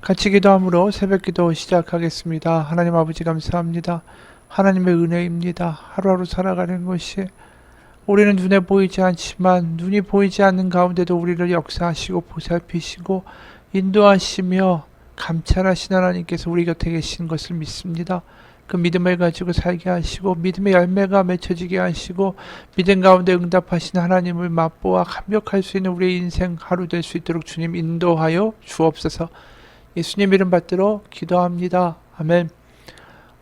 같이 기도함으로 새벽 기도 시작하겠습니다. 하나님 아버지 감사합니다. 하나님의 은혜입니다. 하루하루 살아가는 것이 우리는 눈에 보이지 않지만 눈이 보이지 않는 가운데도 우리를 역사하시고 보살피시고 인도하시며 감찰하신 하나님께서 우리 곁에 계신 것을 믿습니다. 그 믿음을 가지고 살게 하시고 믿음의 열매가 맺혀지게 하시고 믿음 가운데 응답하신 하나님을 맛보아 감격할 수 있는 우리의 인생 하루 될 수 있도록 주님 인도하여 주옵소서. 예수님 이름 받들어 기도합니다. 아멘.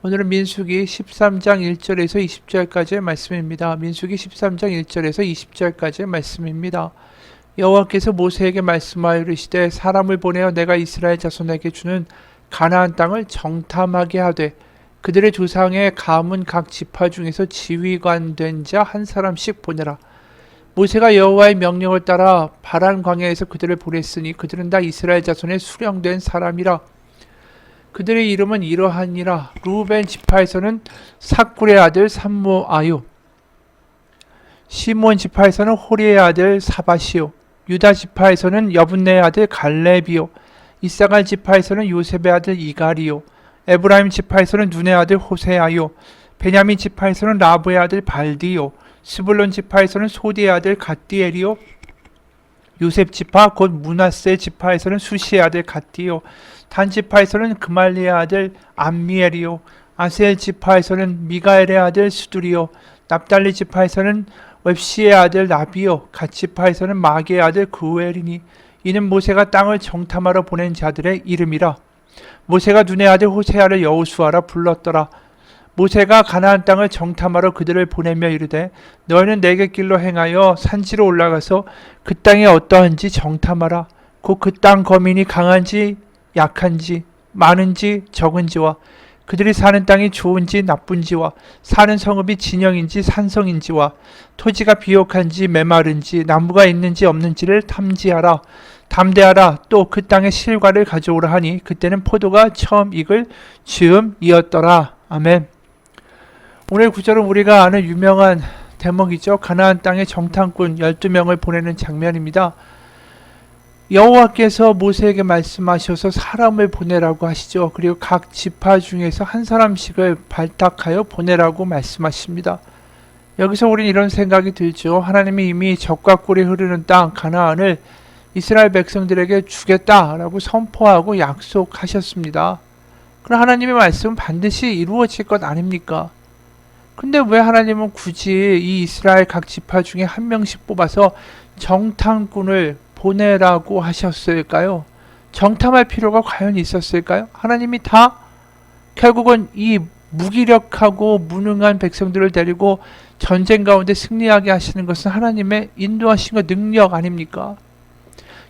오늘은 민수기 13장 1절에서 20절까지의 말씀입니다. 민수기 13장 1절에서 20절까지의 말씀입니다. 여호와께서 모세에게 말씀하여 이르시되 사람을 보내어 내가 이스라엘 자손에게 주는 가나안 땅을 정탐하게 하되 그들의 조상의 가문 각 지파 중에서 지휘관 된 자 한 사람씩 보내라. 모세가 여호와의 명령을 따라 바란 광야에서 그들을 보냈으니 그들은 다 이스라엘 자손의 수령된 사람이라. 그들의 이름은 이러하니라. 루벤 지파에서는 사꿀의 아들 삼모아요. 시몬 지파에서는 호리의 아들 사바시오. 유다 지파에서는 여분네의 아들 갈렙이요. 이사갈 지파에서는 요셉의 아들 이갈이요. 에브라임 지파에서는 눈의 아들 호세아요. 베냐민 지파에서는 라브의 아들 발디요. 스불론 지파에서는 소디의 아들 갓디엘이요. 요셉 지파 곧 문하세 지파에서는 수시의 아들 갓디요. 단 지파에서는 그말리의 아들 암미엘이요. 아셀 지파에서는 미가엘의 아들 수두리요. 납달리 지파에서는 웹시의 아들 나비요. 갓 지파에서는 마게의 아들 그우엘이니 이는 모세가 땅을 정탐하러 보낸 자들의 이름이라. 모세가 눈의 아들 호세아를 여호수아라 불렀더라. 모세가 가나안 땅을 정탐하러 그들을 보내며 이르되 너희는 내게 길로 행하여 산지로 올라가서 그 땅이 어떠한지 정탐하라. 곧 그 땅 거민이 강한지 약한지 많은지 적은지와 그들이 사는 땅이 좋은지 나쁜지와 사는 성읍이 진영인지 산성인지와 토지가 비옥한지 메마른지 나무가 있는지 없는지를 탐지하라. 담대하라 또 그 땅의 실과를 가져오라 하니 그때는 포도가 처음 익을 즈음이었더라. 아멘. 오늘 구절은 우리가 아는 유명한 대목이죠. 가나안 땅의 정탐꾼 12명을 보내는 장면입니다. 여호와께서 모세에게 말씀하셔서 사람을 보내라고 하시죠. 그리고 각 지파 중에서 한 사람씩을 발탁하여 보내라고 말씀하십니다. 여기서 우리는 이런 생각이 들죠. 하나님이 이미 적과 꿀이 흐르는 땅 가나안을 이스라엘 백성들에게 주겠다라고 선포하고 약속하셨습니다. 그럼 하나님의 말씀은 반드시 이루어질 것 아닙니까? 근데 왜 하나님은 굳이 이 이스라엘 각 지파 중에 한 명씩 뽑아서 정탐꾼을 보내라고 하셨을까요? 정탐할 필요가 과연 있었을까요? 하나님이 다 결국은 이 무기력하고 무능한 백성들을 데리고 전쟁 가운데 승리하게 하시는 것은 하나님의 인도하신 것 능력 아닙니까?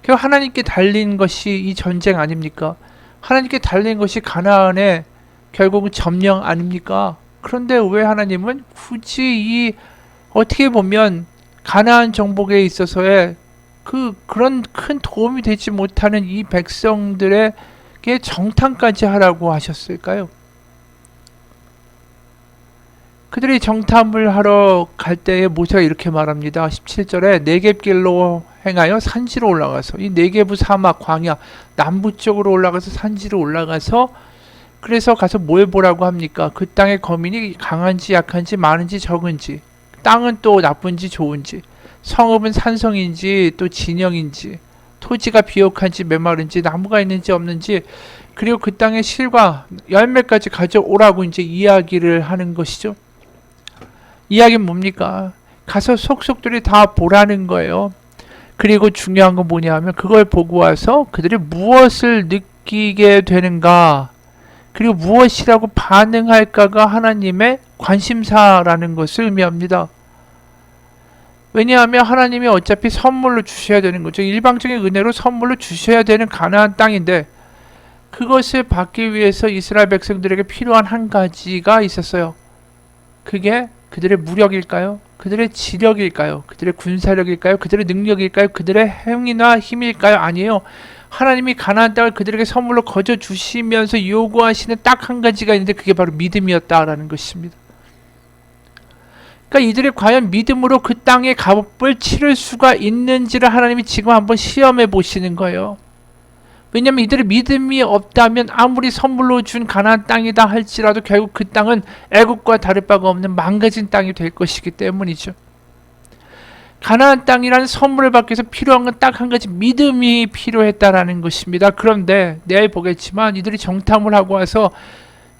결국 하나님께 달린 것이 이 전쟁 아닙니까? 하나님께 달린 것이 가나안의 결국은 점령 아닙니까? 그런데 왜 하나님은 굳이 이 어떻게 보면 가나안 정복에 있어서의 그 그런 큰 도움이 되지 못하는 이 백성들에게 정탐까지 하라고 하셨을까요? 그들이 정탐을 하러 갈 때에 모세가 이렇게 말합니다. 17절에 네겝길로 행하여 산지로 올라가서 이 네겝의 사막 광야 남부 쪽으로 올라가서 산지로 올라가서 그래서 가서 뭘 보라고 합니까? 그 땅의 거민이 강한지 약한지 많은지 적은지 땅은 또 나쁜지 좋은지 성읍은 산성인지 또 진영인지 토지가 비옥한지 메마른지 나무가 있는지 없는지 그리고 그 땅의 실과 열매까지 가져오라고 이제 이야기를 하는 것이죠. 이야기는 뭡니까? 가서 속속들이 다 보라는 거예요. 그리고 중요한 건 뭐냐 하면 그걸 보고 와서 그들이 무엇을 느끼게 되는가 그리고 무엇이라고 반응할까가 하나님의 관심사라는 것을 의미합니다. 왜냐하면 하나님이 어차피 선물로 주셔야 되는 거죠. 일방적인 은혜로 선물로 주셔야 되는 가나안 땅인데 그것을 받기 위해서 이스라엘 백성들에게 필요한 한 가지가 있었어요. 그게 그들의 무력일까요? 그들의 지력일까요? 그들의 군사력일까요? 그들의 능력일까요? 그들의 행위나 힘일까요? 아니에요. 하나님이 가나안 땅을 그들에게 선물로 거저 주시면서 요구하시는 딱 한 가지가 있는데 그게 바로 믿음이었다라는 것입니다. 그러니까 이들이 과연 믿음으로 그 땅의 값을 치를 수가 있는지를 하나님이 지금 한번 시험해 보시는 거예요. 왜냐면 이들의 믿음이 없다면 아무리 선물로 준 가나안 땅이다 할지라도 결국 그 땅은 애국과 다를 바가 없는 망가진 땅이 될 것이기 때문이죠. 가나안 땅이라는 선물을 받기 위해서 필요한 건 딱 한 가지 믿음이 필요했다라는 것입니다. 그런데 내일 보겠지만 이들이 정탐을 하고 와서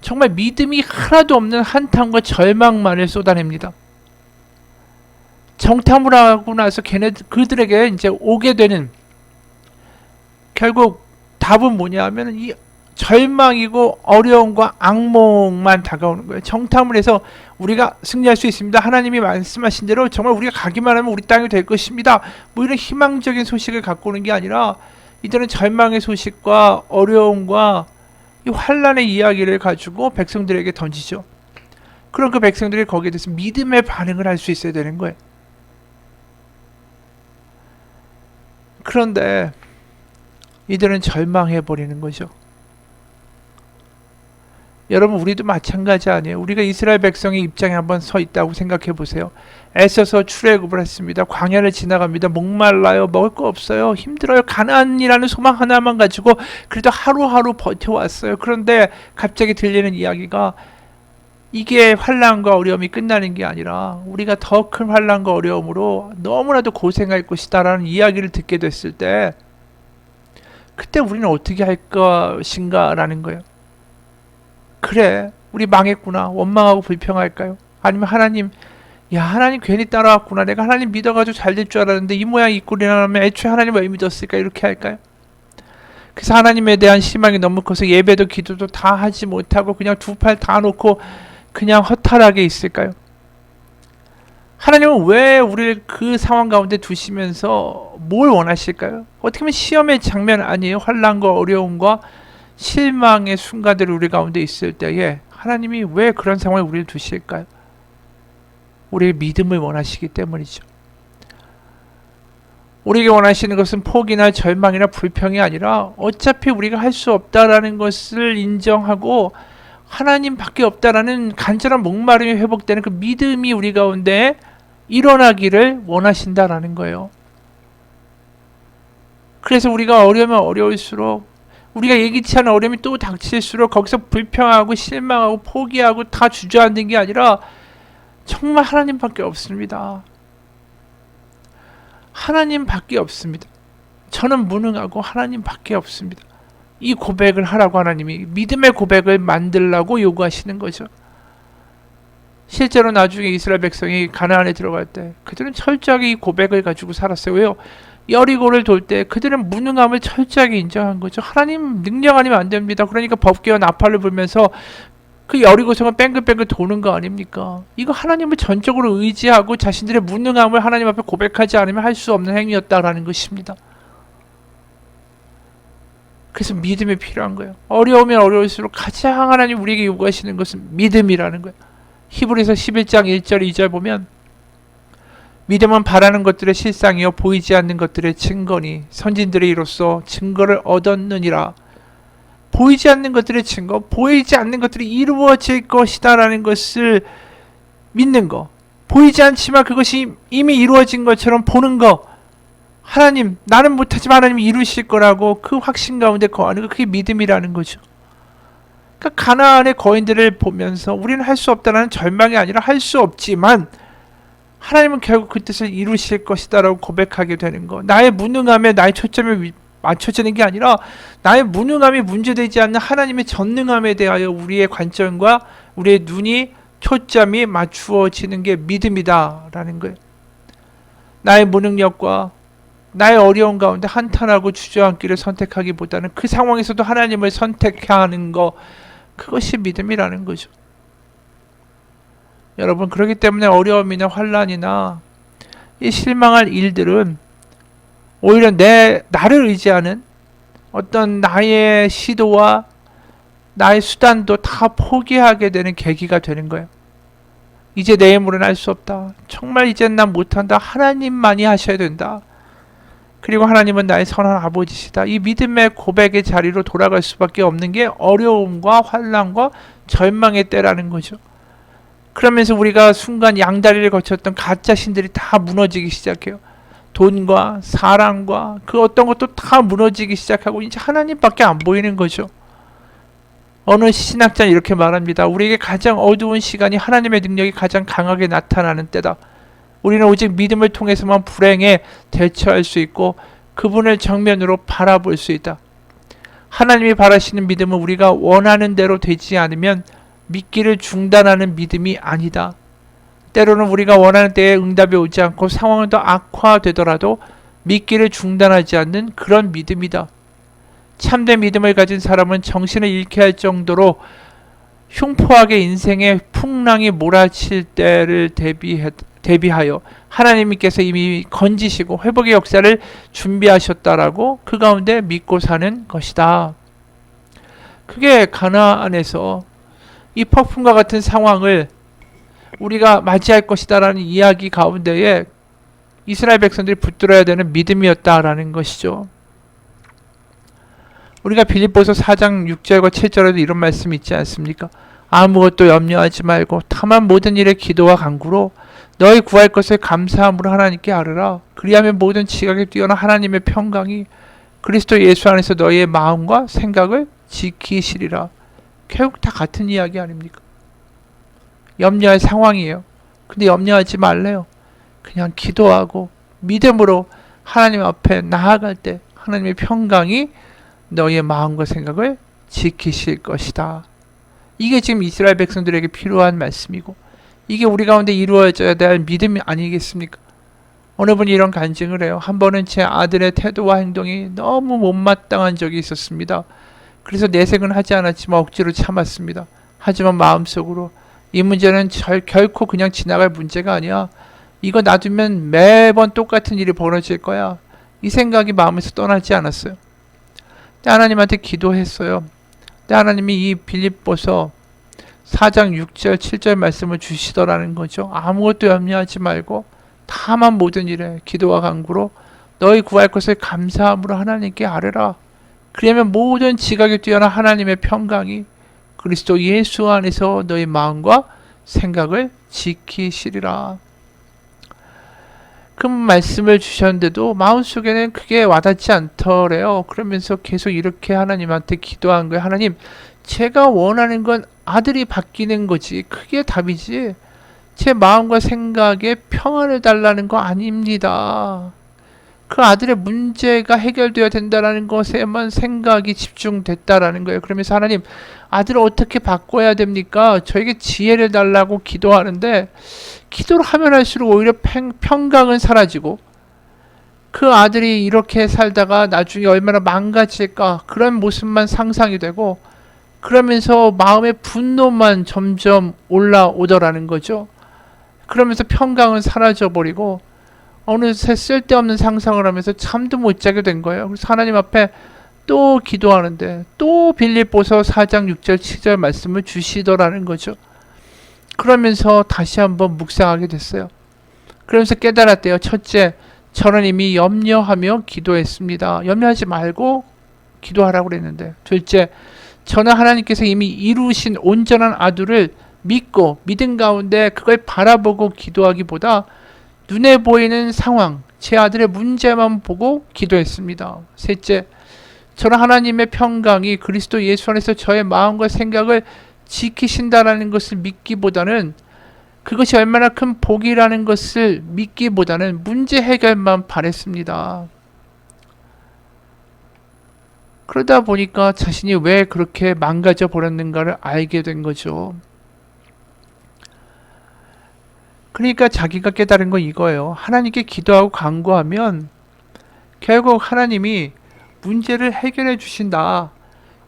정말 믿음이 하나도 없는 한탄과 절망만을 쏟아냅니다. 정탐을 하고 나서 걔네 그들에게 이제 오게 되는 결국 답은 뭐냐 하면 이 절망이고 어려움과 악몽만 다가오는 거예요. 정탐을 해서 우리가 승리할 수 있습니다. 하나님이 말씀하신 대로 정말 우리가 가기만 하면 우리 땅이 될 것입니다. 뭐 이런 희망적인 소식을 갖고 오는 게 아니라 이들은 절망의 소식과 어려움과 이 환란의 이야기를 가지고 백성들에게 던지죠. 그럼 그 백성들이 거기에 대해서 믿음의 반응을 할 수 있어야 되는 거예요. 그런데 이들은 절망해 버리는 거죠. 여러분 우리도 마찬가지 아니에요. 우리가 이스라엘 백성의 입장에 한번 서 있다고 생각해 보세요. 애써서 출애굽을 했습니다. 광야를 지나갑니다. 목말라요. 먹을 거 없어요. 힘들어요. 가난이라는 소망 하나만 가지고 그래도 하루하루 버텨왔어요. 그런데 갑자기 들리는 이야기가 이게 환란과 어려움이 끝나는 게 아니라 우리가 더 큰 환란과 어려움으로 너무나도 고생할 것이다라는 이야기를 듣게 됐을 때 그때 우리는 어떻게 할 것인가라는 거예요. 그래, 우리 망했구나. 원망하고 불평할까요? 아니면 하나님, 야, 하나님 괜히 따라왔구나. 내가 하나님 믿어가지고 잘 될 줄 알았는데 이 모양 이 꼴이라면 애초에 하나님 왜 믿었을까? 이렇게 할까요? 그래서 하나님에 대한 실망이 너무 커서 예배도 기도도 다 하지 못하고 그냥 두 팔 다 놓고 그냥 허탈하게 있을까요? 하나님은 왜 우리를 그 상황 가운데 두시면서 뭘 원하실까요? 어떻게 보면 시험의 장면 아니에요? 환란과 어려움과 실망의 순간들이 우리 가운데 있을 때에 하나님이 왜 그런 상황에 우리를 두실까요? 우리의 믿음을 원하시기 때문이죠. 우리에게 원하시는 것은 포기나 절망이나 불평이 아니라 어차피 우리가 할 수 없다라는 것을 인정하고 하나님밖에 없다라는 간절한 목마름이 회복되는 그 믿음이 우리 가운데 일어나기를 원하신다라는 거예요. 그래서 우리가 어려우면 어려울수록 우리가 예기치 않은 어려움이 또 닥칠수록 거기서 불평하고 실망하고 포기하고 다 주저앉는 게 아니라 정말 하나님밖에 없습니다. 하나님밖에 없습니다. 저는 무능하고 하나님밖에 없습니다. 이 고백을 하라고 하나님이 믿음의 고백을 만들라고 요구하시는 거죠. 실제로 나중에 이스라엘 백성이 가나안에 들어갈 때 그들은 철저하게 이 고백을 가지고 살았어요. 왜요? 여리고를 돌 때 그들은 무능함을 철저하게 인정한 거죠. 하나님 능력 아니면 안 됩니다. 그러니까 법계와 나팔을 불면서 그 여리고성을 뺑글뺑글 도는 거 아닙니까? 이거 하나님을 전적으로 의지하고 자신들의 무능함을 하나님 앞에 고백하지 않으면 할 수 없는 행위였다라는 것입니다. 그래서 믿음이 필요한 거예요. 어려우면 어려울수록 가장 하나님 우리에게 요구하시는 것은 믿음이라는 거예요. 히브리서 11장 1절 2절 보면 믿음은 바라는 것들의 실상이요 보이지 않는 것들의 증거니 선진들의 이로써 증거를 얻었느니라. 보이지 않는 것들의 증거, 보이지 않는 것들이 이루어질 것이다라는 것을 믿는 거. 보이지 않지만 그것이 이미 이루어진 것처럼 보는 거. 하나님, 나는 못하지만 하나님이 이루실 거라고 그 확신 가운데 거하는 거, 그게 믿음이라는 거죠. 그러니까 가나안의 거인들을 보면서 우리는 할 수 없다라는 절망이 아니라 할 수 없지만 하나님은 결국 그 뜻을 이루실 것이다라고 고백하게 되는 거. 나의 무능함에 나의 초점이 맞춰지는 게 아니라 나의 무능함이 문제되지 않는 하나님의 전능함에 대하여 우리의 관점과 우리의 눈이 초점이 맞추어지는 게 믿음이다라는 거예요. 나의 무능력과 나의 어려운 가운데 한탄하고 주저앉기를 선택하기보다는 그 상황에서도 하나님을 선택하는 거 그것이 믿음이라는 거죠. 여러분 그렇기 때문에 어려움이나 환란이나 이 실망할 일들은 오히려 내 나를 의지하는 어떤 나의 시도와 나의 수단도 다 포기하게 되는 계기가 되는 거예요. 이제 내 힘으로는 할 수 없다. 정말 이젠 난 못한다. 하나님만이 하셔야 된다. 그리고 하나님은 나의 선한 아버지시다. 이 믿음의 고백의 자리로 돌아갈 수밖에 없는 게 어려움과 환란과 절망의 때라는 거죠. 그러면서 우리가 순간 양다리를 거쳤던 가짜 신들이 다 무너지기 시작해요. 돈과 사랑과 그 어떤 것도 다 무너지기 시작하고 이제 하나님밖에 안 보이는 거죠. 어느 신학자는 이렇게 말합니다. 우리에게 가장 어두운 시간이 하나님의 능력이 가장 강하게 나타나는 때다. 우리는 오직 믿음을 통해서만 불행에 대처할 수 있고 그분을 정면으로 바라볼 수 있다. 하나님이 바라시는 믿음은 우리가 원하는 대로 되지 않으면 믿기를 중단하는 믿음이 아니다. 때로는 우리가 원하는 때에 응답이 오지 않고 상황은 더 악화되더라도 믿기를 중단하지 않는 그런 믿음이다. 참된 믿음을 가진 사람은 정신을 잃게 할 정도로 흉포하게 인생의 풍랑이 몰아칠 때를 대비해, 대비하여 하나님께서 이미 건지시고 회복의 역사를 준비하셨다라고 그 가운데 믿고 사는 것이다. 그게 가나안에서 이 폭풍과 같은 상황을 우리가 맞이할 것이다라는 이야기 가운데에 이스라엘 백성들이 붙들어야 되는 믿음이었다라는 것이죠. 우리가 빌립보서 4장 6절과 7절에도 이런 말씀이 있지 않습니까? 아무것도 염려하지 말고 다만 모든 일에 기도와 간구로 너희 구할 것을 감사함으로 하나님께 아뢰라. 그리하면 모든 지각에 뛰어난 하나님의 평강이 그리스도 예수 안에서 너희의 마음과 생각을 지키시리라. 결국 다 같은 이야기 아닙니까? 염려할 상황이에요. 근데 염려하지 말래요. 그냥 기도하고 믿음으로 하나님 앞에 나아갈 때 하나님의 평강이 너희의 마음과 생각을 지키실 것이다. 이게 지금 이스라엘 백성들에게 필요한 말씀이고 이게 우리 가운데 이루어져야 될 믿음이 아니겠습니까? 어느 분이 이런 간증을 해요. 한 번은 제 아들의 태도와 행동이 너무 못마땅한 적이 있었습니다. 그래서 내색은 하지 않았지만 억지로 참았습니다. 하지만 마음속으로 이 문제는 절, 결코 그냥 지나갈 문제가 아니야. 이거 놔두면 매번 똑같은 일이 벌어질 거야. 이 생각이 마음에서 떠나지 않았어요. 하나님한테 기도했어요. 하나님이 이 빌립보서 4장 6절 7절 말씀을 주시더라는 거죠. 아무것도 염려하지 말고 다만 모든 일에 기도와 간구로 너희 구할 것을 감사함으로 하나님께 아뢰라. 그러면 모든 지각에 뛰어난 하나님의 평강이 그리스도 예수 안에서 너희 마음과 생각을 지키시리라. 그 말씀을 주셨는데도 마음속에는 그게 와닿지 않더래요. 그러면서 계속 이렇게 하나님한테 기도한 거예요. 하나님, 제가 원하는 건 아들이 바뀌는 거지. 그게 답이지. 제 마음과 생각에 평안을 달라는 거 아닙니다. 그 아들의 문제가 해결되어야 된다라는 것에만 생각이 집중됐다라는 거예요. 그러면서 하나님, 아들을 어떻게 바꿔야 됩니까? 저에게 지혜를 달라고 기도하는데, 기도를 하면 할수록 오히려 평, 평강은 사라지고, 그 아들이 이렇게 살다가 나중에 얼마나 망가질까, 그런 모습만 상상이 되고, 그러면서 마음의 분노만 점점 올라오더라는 거죠. 그러면서 평강은 사라져 버리고, 어느새 쓸데없는 상상을 하면서 잠도 못 자게 된 거예요. 그래서 하나님 앞에 또 기도하는데 또 빌립보서 4장 6절 7절 말씀을 주시더라는 거죠. 그러면서 다시 한번 묵상하게 됐어요. 그러면서 깨달았대요. 첫째, 저는 이미 염려하며 기도했습니다. 염려하지 말고 기도하라고 그랬는데. 둘째, 저는 하나님께서 이미 이루신 온전한 아들을 믿고 믿음 가운데 그걸 바라보고 기도하기보다 눈에 보이는 상황, 제 아들의 문제만 보고 기도했습니다. 셋째, 저는 하나님의 평강이 그리스도 예수 안에서 저의 마음과 생각을 지키신다라는 것을 믿기보다는 그것이 얼마나 큰 복이라는 것을 믿기보다는 문제 해결만 바랬습니다. 그러다 보니까 자신이 왜 그렇게 망가져 버렸는가를 알게 된 거죠. 그러니까 자기가 깨달은 건 이거예요. 하나님께 기도하고 간구하면 결국 하나님이 문제를 해결해 주신다.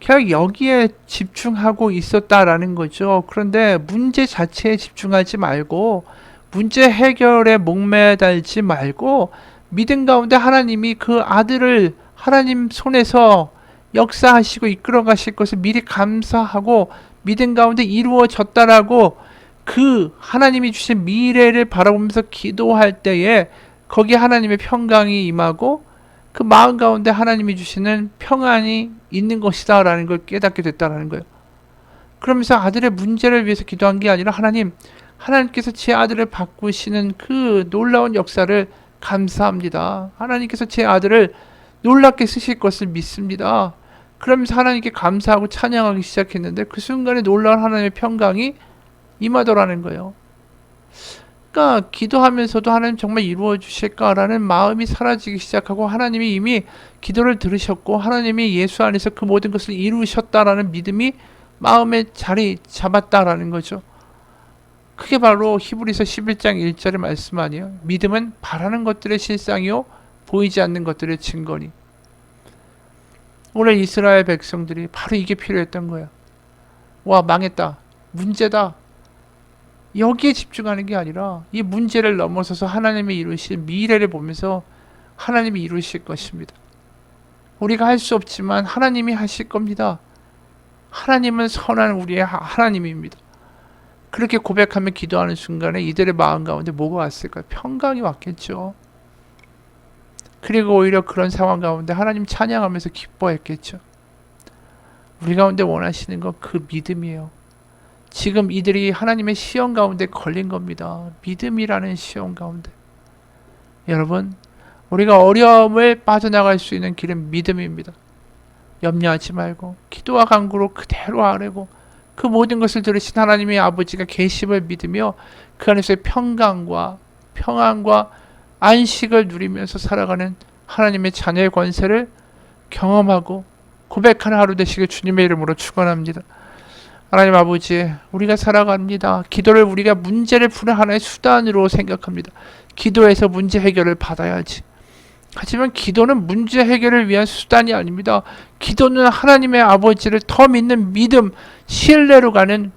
결국 여기에 집중하고 있었다라는 거죠. 그런데 문제 자체에 집중하지 말고 문제 해결에 목매달지 말고 믿음 가운데 하나님이 그 아들을 하나님 손에서 역사하시고 이끌어 가실 것을 미리 감사하고 믿음 가운데 이루어졌다라고 그 하나님이 주신 미래를 바라보면서 기도할 때에 거기에 하나님의 평강이 임하고 그 마음 가운데 하나님이 주시는 평안이 있는 것이다 라는 걸 깨닫게 됐다라는 거예요. 그러면서 아들의 문제를 위해서 기도한 게 아니라 하나님, 하나님께서 제 아들을 바꾸시는 그 놀라운 역사를 감사합니다. 하나님께서 제 아들을 놀랍게 쓰실 것을 믿습니다. 그러면서 하나님께 감사하고 찬양하기 시작했는데 그 순간에 놀라운 하나님의 평강이 임하더라는 거예요. 그러니까 기도하면서도 하나님 정말 이루어 주실까라는 마음이 사라지기 시작하고 하나님이 이미 기도를 들으셨고 하나님이 예수 안에서 그 모든 것을 이루셨다라는 믿음이 마음에 자리 잡았다라는 거죠. 그게 바로 히브리서 11장 1절의 말씀 아니에요. 믿음은 바라는 것들의 실상이요 보이지 않는 것들의 증거니. 오늘 이스라엘 백성들이 바로 이게 필요했던 거야. 와 망했다. 문제다. 여기에 집중하는 게 아니라 이 문제를 넘어서서 하나님이 이루실 미래를 보면서 하나님이 이루실 것입니다. 우리가 할 수 없지만 하나님이 하실 겁니다. 하나님은 선한 우리의 하- 하나님입니다. 그렇게 고백하며 기도하는 순간에 이들의 마음 가운데 뭐가 왔을까요? 평강이 왔겠죠. 그리고 오히려 그런 상황 가운데 하나님 찬양하면서 기뻐했겠죠. 우리 가운데 원하시는 건 그 믿음이에요. 지금 이들이 하나님의 시험 가운데 걸린 겁니다. 믿음이라는 시험 가운데. 여러분, 우리가 어려움을 빠져나갈 수 있는 길은 믿음입니다. 염려하지 말고 기도와 간구로 그대로 아뢰고 그 모든 것을 들으신 하나님의 아버지가 계심을 믿으며 그 안에서의 평강과 평안과 안식을 누리면서 살아가는 하나님의 자녀의 권세를 경험하고 고백하는 하루 되시길 주님의 이름으로 축원합니다. 하나님 아버지, 우리가 살아갑니다. 기도를 우리가 문제를 푸는 하나의 수단으로 생각합니다. 기도에서 문제 해결을 받아야지. 하지만 기도는 문제 해결을 위한 수단이 아닙니다. 기도는 하나님의 아버지를 더 믿는 믿음, 신뢰로 가는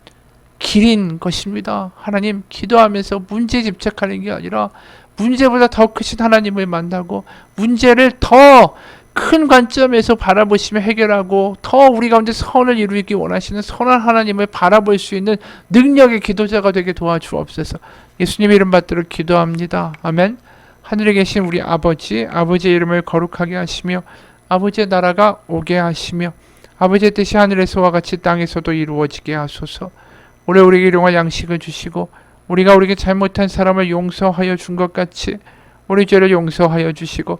길인 것입니다. 하나님, 기도하면서 문제에 집착하는 게 아니라 문제보다 더 크신 하나님을 만나고 문제를 더 큰 관점에서 바라보시며 해결하고 더 우리 가운데 선을 이루기 원하시는 선한 하나님을 바라볼 수 있는 능력의 기도자가 되게 도와주옵소서. 예수님 이름 받들어 기도합니다. 아멘. 하늘에 계신 우리 아버지, 아버지의 이름을 거룩하게 하시며 아버지의 나라가 오게 하시며 아버지의 뜻이 하늘에서와 같이 땅에서도 이루어지게 하소서. 올해 우리에게 일용할 양식을 주시고 우리가 우리에게 잘못한 사람을 용서하여 준 것 같이 우리 죄를 용서하여 주시고